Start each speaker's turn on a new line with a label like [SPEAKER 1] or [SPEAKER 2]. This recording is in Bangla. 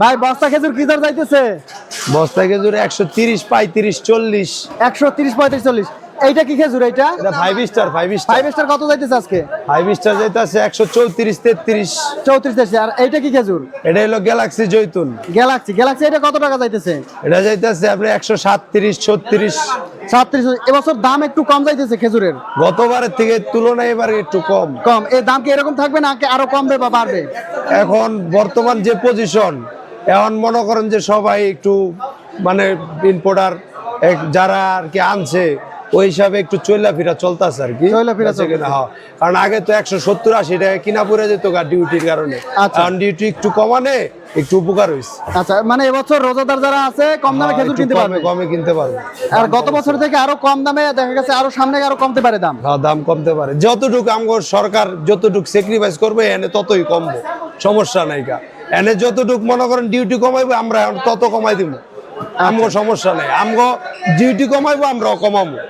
[SPEAKER 1] ভাই বস্তা খেজুর কি দর যাইতেছে?
[SPEAKER 2] বস্তা খেজুর একশো তিরিশ পঁয়ত্রিশ চল্লিশ।
[SPEAKER 1] একশো তিরিশ পঁয়ত্রিশ চল্লিশ। এইটা কি খেজুর এইটা?
[SPEAKER 2] এটা five star five star
[SPEAKER 1] five star কত যাইতেছে আজকে?
[SPEAKER 2] ফাইভ স্টার যেটা আছে একশো চৌত্রিশ তেত্রিশ।
[SPEAKER 1] চৌত্রিশ আর এইটা কি খেজুর?
[SPEAKER 2] এটা হলো গ্যালাক্সি জৈতুন
[SPEAKER 1] গ্যালাক্সি গ্যালাক্সি এটা কত টাকা যাইতেছে?
[SPEAKER 2] এটা যাইতেছে একশো সাতত্রিশ ছত্রিশ।
[SPEAKER 1] সাতত্রিশ এবছর দাম একটু কম যাইতেছে খেজুরের।
[SPEAKER 2] গতবারের থেকে তুলনায় এবারে একটু কম।
[SPEAKER 1] কম। এই দাম কি এরকম থাকবে না আরও কমবে বা বাড়বে?
[SPEAKER 2] এখন বর্তমান যে পজিশন এখন মনে করেন যে সবাই একটু মানে ইম্পোর্টার যারা আর কি আনছে ওই হিসাবে একটু চলাফেরা চলতেছে আর কি।
[SPEAKER 1] চলাফেরা
[SPEAKER 2] হ্যাঁ। কারণ আগে তো একশো সত্তর আশি টাকা কিনা পড়ে যেত ডিউটির কারণে।
[SPEAKER 1] আচ্ছা।
[SPEAKER 2] এখন ডিউটি একটু কমানে একটু উপকার হয়েছে
[SPEAKER 1] আচ্ছা মানে এবছর রোজাদার যারা আছে কম দামে
[SPEAKER 2] হ্যাঁ,
[SPEAKER 1] খেজুর কিনতে পারবে।
[SPEAKER 2] কমে কিনতে পারবে।
[SPEAKER 1] আর গত বছর থেকে আরও কম দামে দেখা গেছে আরও সামনে আরও কমতে পারে দাম।
[SPEAKER 2] হ্যাঁ, দাম কমতে পারে। যতটুকু আমগো সরকার যতটুকু স্যাক্রিফাইস করবে এনে ততই কমবে। সমস্যা নাই কা এনে যতটুকু মনে করেন ডিউটি কমাইবো, আমরা তত কমাই দিব আমগো সমস্যা নেই। আমগো ডিউটি কমাইবো, আমরাও কমাবো